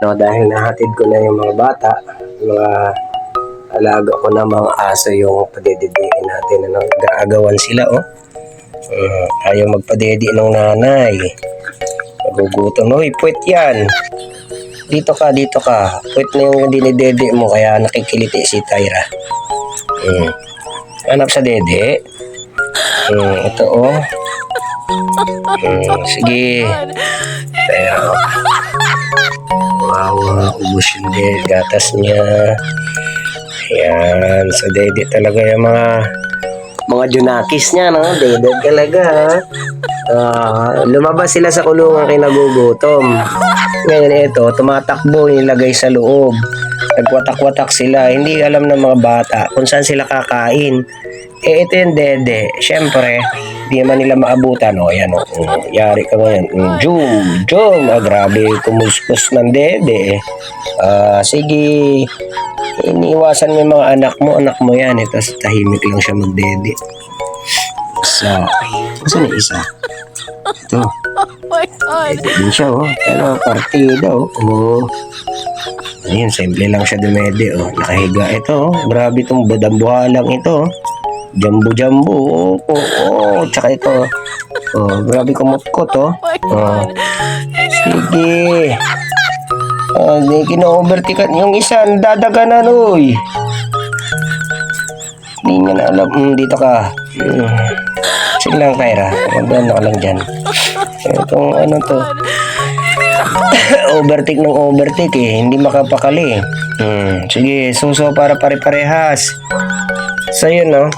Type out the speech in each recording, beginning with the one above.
No, dahil nahatid ko na yung mga bata, mga alaga ko na mga aso yung padididiin natin. Ano, gaagawan sila, oh. Uh, ayaw magpadedi ng nanay. Nagugutom. Uy, puwet yan. Dito ka, dito ka. Puwet na yung dinidede mo, kaya nakikiliti si Tyra. Hmm. Hanap sa dede. Hmm, ito, oh. Hmm, sige. Pero, wow, ubus yung dede. Gatas niya. Ayan, sa dede talaga yung mga mga junakis niya, no? Dede talaga, ha? Ah, lumabas sila sa kulungan kay nagugutom. Ngayon ito, tumatakbo, nilagay sa loob. Nagwatak-watak sila. Hindi alam ng mga bata kung saan sila kakain. Eh, ito yung dede. Siyempre, di man nila maabutan. O, yan o. Mm, yari ka ngayon. Mm, Jum, jum. Ah, grabe, kumuskus ng dede. Ah, sige. Iniiwasan mo yung mga anak mo. Anak mo yan. Eh, tapos tahimik lang siya magdede. So, kasi yung isa? Ito. my god. Pwede din siya, oh. Pero partida, oh. Oh. Ayun, simple lang siya dumede, oh. Nakahiga ito, oh. Grabe itong badambuhalang ito, oh. Jambu-jambu, oh. Oh, oh. Tsaka ito, oh. Grabe kumutkot, oh. Oh. Sige. Oh, di kino-overtikan. Yung isa, dadaganan, uy. Hindi niya na alam. Hmm, dito ka. Hmm. Sige lang, Kyra. Magdano ka lang dyan. Itong ano to. overtake ng overtake eh. Hindi makapakali. Hmm. Sige, suso para pare-parehas. So yun no.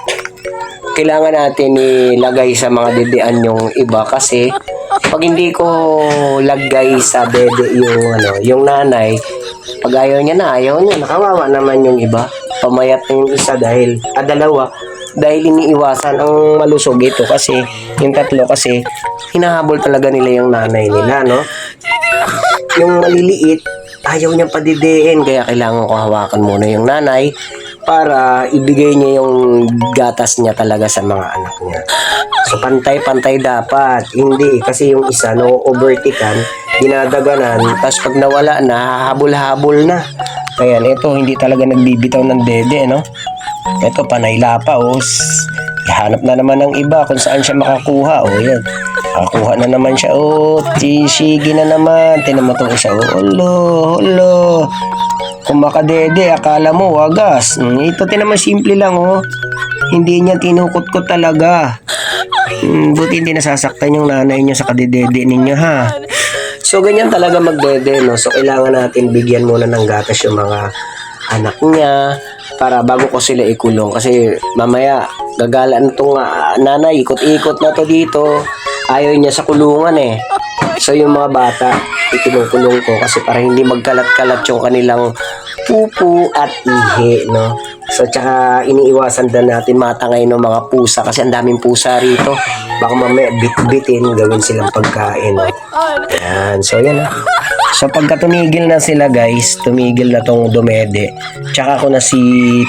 Kailangan natin ilagay sa mga didian yung iba kasi pag hindi ko lagay sa dede yung ano, yung nanay, pag ayaw niya na, ayaw niya, nakawawa naman yung iba. Pamayat na yung isa dahil, ah, dalawa, dahil iniiwasan ang malusog ito kasi yung tatlo kasi hinahabol talaga nila yung nanay nila, no? Yung maliliit, ayaw niya padidiin kaya kailangan ko hawakan muna yung nanay para ibigay niya yung gatas niya talaga sa mga anak niya. So pantay-pantay dapat. Hindi kasi yung isa no overtikan, dinadaganan, tapos pag nawala na, habol-habol na. Kaya ito hindi talaga nagbibitaw ng dede, no? Ito panay lapa, oh. Hanap na naman ng iba kung saan siya makakuha, oh. Yan. Makakuha na naman siya, oh. Tishigi na naman. Tinan mo itong isa, oh. Olo, olo. Kung makadede, akala mo wagas. Hmm, ito tinaman simple lang oh. Hindi niya tinukot-kot talaga. Hmm, buti hindi nasasaktan yung nanay niyo sa kadedede ninyo ha. So ganyan talaga magdede no. So kailangan natin bigyan muna ng gatas yung mga anak niya para bago ko sila ikulong kasi mamaya gagalaan tong ah, nanay ikot-ikot na to dito. Ayaw niya sa kulungan eh. So yung mga bata, ikinukulong ko kasi para hindi magkalat-kalat yung kanilang pupu at ihi, no? So tsaka iniiwasan din natin matangay ng mga pusa kasi ang daming pusa rito. Baka mamaya bit-bitin gawin silang pagkain, no? Ayan, so yan ah. So pagka tumigil na sila guys, tumigil na tong dumede, tsaka ko na si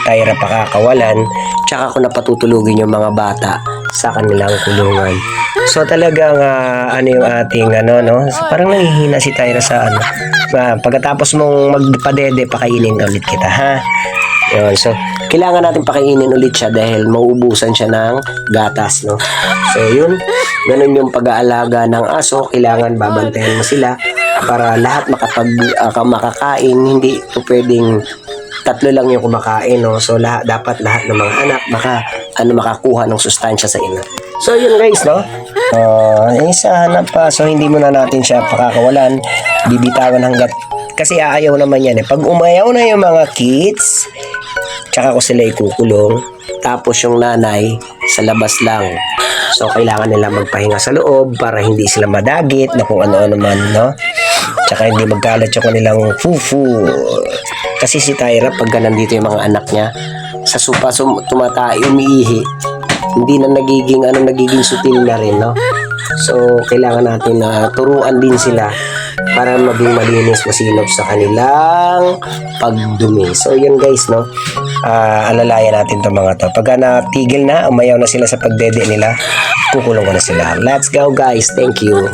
Tyra pakakawalan, tsaka ko na patutulugin yung mga bata sa kanilang kulungan. So talagang ah, ano yung ating ano no, so, parang nanghihina si Tyra sa ano. Ah, pagkatapos mong magpadede, pakainin ulit kita ha. Yun, so kailangan natin pakainin ulit siya dahil mauubusan siya ng gatas, no? So yun, ganun yung pag-aalaga ng aso, kailangan babantayan mo sila para lahat makapag ka- makakain, hindi ito pwedeng tatlo lang yung kumakain, no? So lahat dapat lahat ng mga anak maka ano makakuha ng sustansya sa ina. So yun guys, no? Uh, isa hanap pa. So hindi muna natin siya pakakawalan. Bibitawan hanggat kasi aayaw naman yan eh. Pag umayaw na yung mga kids, tsaka ko sila ikukulong. Tapos yung nanay, sa labas lang. So, kailangan nila magpahinga sa loob para hindi sila madagit na kung ano-ano man, no? Tsaka hindi magkalat yung kanilang fufu. Kasi si Tyra, pag nandito yung mga anak niya, sa supa sum- tumatay, umiihi, hindi na nagiging, ano, nagiging sutil na rin, no? So, kailangan natin na turuan din sila para maging malinis, masinop sa kanilang pagdumi. So, yun guys, no? Ah, alalayan natin itong mga to. Pagka natigil na, umayaw na sila sa pagdede nila, kukulong ko na sila. Let's go guys. Thank you.